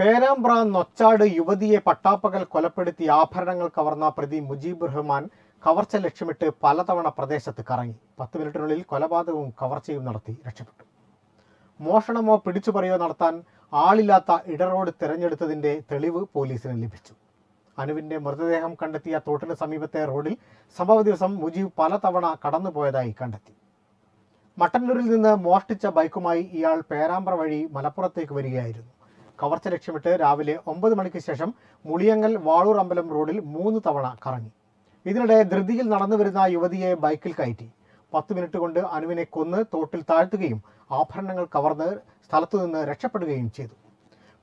പേരാമ്പ്ര നൊച്ചാട് യുവതിയെ പട്ടാപ്പകൽ കൊലപ്പെടുത്തി ആഭരണങ്ങൾ കവർന്ന പ്രതി മുജീബ് റഹ്മാൻ കവർച്ച ലക്ഷ്യമിട്ട് പലതവണ പ്രദേശത്ത് കറങ്ങി. പത്ത് മിനിറ്റിനുള്ളിൽ കൊലപാതകവും കവർച്ചയും നടത്തി രക്ഷപ്പെട്ടു. മോഷണമോ പിടിച്ചുപറിയോ നടത്താൻ ആളില്ലാത്ത ഇടറോഡ് തിരഞ്ഞെടുത്തതിന്റെ തെളിവ് പോലീസിന് ലഭിച്ചു. അനുവിന്റെ മൃതദേഹം കണ്ടെത്തിയ തോട്ടിന് സമീപത്തെ റോഡിൽ സംഭവ ദിവസം മുജീബ് പലതവണ കടന്നുപോയതായി കണ്ടെത്തി. മട്ടന്നൂരിൽ നിന്ന് മോഷ്ടിച്ച ബൈക്കുമായി ഇയാൾ പേരാമ്പ്ര വഴി മലപ്പുറത്തേക്ക് വരികയായിരുന്നു. കവർച്ച ലക്ഷ്യമിട്ട് രാവിലെ ഒമ്പത് മണിക്ക് ശേഷം മുളിയങ്ങൽ വാളൂർ അമ്പലം റോഡിൽ മൂന്ന് തവണ കറങ്ങി. ഇതിനിടെ ധൃതിയിൽ നടന്നു വരുന്ന യുവതിയെ ബൈക്കിൽ കയറ്റി. പത്ത് മിനിറ്റ് കൊണ്ട് അനുവിനെ കൊന്ന് തോട്ടിൽ താഴ്ത്തുകയും ആഭരണങ്ങൾ കവർന്ന് സ്ഥലത്തു നിന്ന് രക്ഷപ്പെടുകയും ചെയ്തു.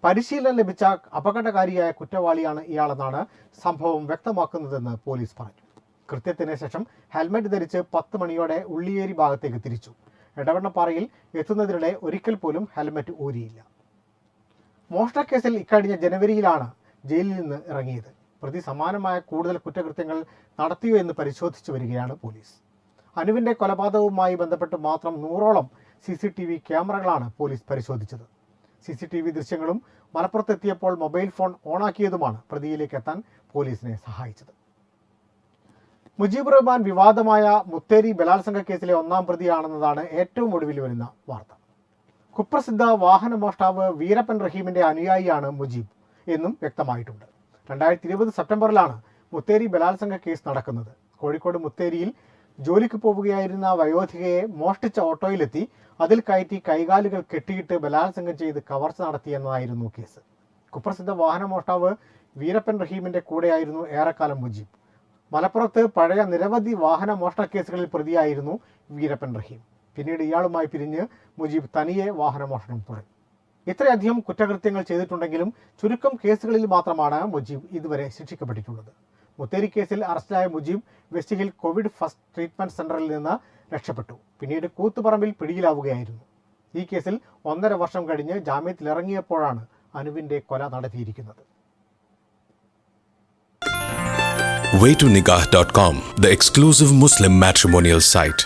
പരിശീലനം ലഭിച്ച അപകടകാരിയായ കുറ്റവാളിയാണ് ഇയാളെന്നാണ് സംഭവം വ്യക്തമാക്കുന്നതെന്ന് പോലീസ് പറഞ്ഞു. കൃത്യത്തിന് ശേഷം ഹെൽമെറ്റ് ധരിച്ച് പത്ത് മണിയോടെ ഉള്ളിയേരി ഭാഗത്തേക്ക് തിരിച്ചു. ഇടവണ്ണപ്പാറയിൽ എത്തുന്നതിനിടെ ഒരിക്കൽ പോലും ഹെൽമെറ്റ് ഊരിയില്ല. മോഷണക്കേസിൽ ഇക്കഴിഞ്ഞ ജനുവരിയിലാണ് ജയിലിൽ നിന്ന് ഇറങ്ങിയത്. പ്രതി സമാനമായ കൂടുതൽ കുറ്റകൃത്യങ്ങൾ നടത്തിയോ എന്ന് പരിശോധിച്ചു വരികയാണ് പോലീസ്. അനുവിന്റെ കൊലപാതകവുമായി ബന്ധപ്പെട്ട് മാത്രം നൂറോളം സി സി ടി വി ക്യാമറകളാണ് പോലീസ് പരിശോധിച്ചത്. സി സി ടി വി ദൃശ്യങ്ങളും മലപ്പുറത്തെത്തിയപ്പോൾ മൊബൈൽ ഫോൺ ഓണാക്കിയതുമാണ് പ്രതിയിലേക്ക് എത്താൻ പോലീസിനെ സഹായിച്ചത്. മുജീബ് റഹ്മാൻ വിവാദമായ മുത്തേരി ബലാത്സംഗ കേസിലെ ഒന്നാം പ്രതിയാണെന്നതാണ് ഏറ്റവും ഒടുവിൽ വരുന്ന വാർത്ത. കുപ്രസിദ്ധ വാഹന മോഷ്ടാവ് വീരപ്പൻ റഹീമിന്റെ അനുയായിയാണ് മുജീബ് എന്നും വ്യക്തമായിട്ടുണ്ട്. രണ്ടായിരത്തി ഇരുപത് സെപ്റ്റംബറിലാണ് മുത്തേരി ബലാത്സംഗ കേസ് നടക്കുന്നത്. കോഴിക്കോട് മുത്തേരിയിൽ ജോലിക്ക് പോവുകയായിരുന്ന വയോധികയെ മോഷ്ടിച്ച ഓട്ടോയിലെത്തി അതിൽ കയറ്റി കൈകാലുകൾ കെട്ടിയിട്ട് ബലാത്സംഗം ചെയ്ത് കവർച്ച നടത്തിയെന്നതായിരുന്നു കേസ്. കുപ്രസിദ്ധ വാഹന മോഷ്ടാവ് വീരപ്പൻ റഹീമിന്റെ കൂടെയായിരുന്നു ഏറെക്കാലം മുജീബ്. മലപ്പുറത്ത് പഴയ നിരവധി വാഹന മോഷണ കേസുകളിൽ പ്രതിയായിരുന്നു വീരപ്പൻ റഹീം. പിന്നീട് ഇയാളുമായി പിരിഞ്ഞ് മുജീബ് തനിയെ വാഹനമോഷണം തുടങ്ങി. ഇത്രയധികം കുറ്റകൃത്യങ്ങൾ ചെയ്തിട്ടുണ്ടെങ്കിലും ചുരുക്കം കേസുകളിൽ മാത്രമാണ് മുജീബ് ഇതുവരെ ശിക്ഷിക്കപ്പെട്ടിട്ടുള്ളത്. മുത്തേരി കേസിൽ അറസ്റ്റിലായ Mujeeb West Hill Covid first treatment സെന്ററിൽ നിന്ന് രക്ഷപ്പെട്ടു. പിന്നീട് കൂത്തുപറമ്പിൽ പിടിയിലാവുകയായിരുന്നു. ഈ കേസിൽ ഒന്നര വർഷം കഴിഞ്ഞ് ജാമ്യത്തിലിറങ്ങിയപ്പോഴാണ് അനുവിന്റെ കൊല നടത്തിയിരിക്കുന്നത്. Waytonikah.com, the exclusive Muslim matrimonial site.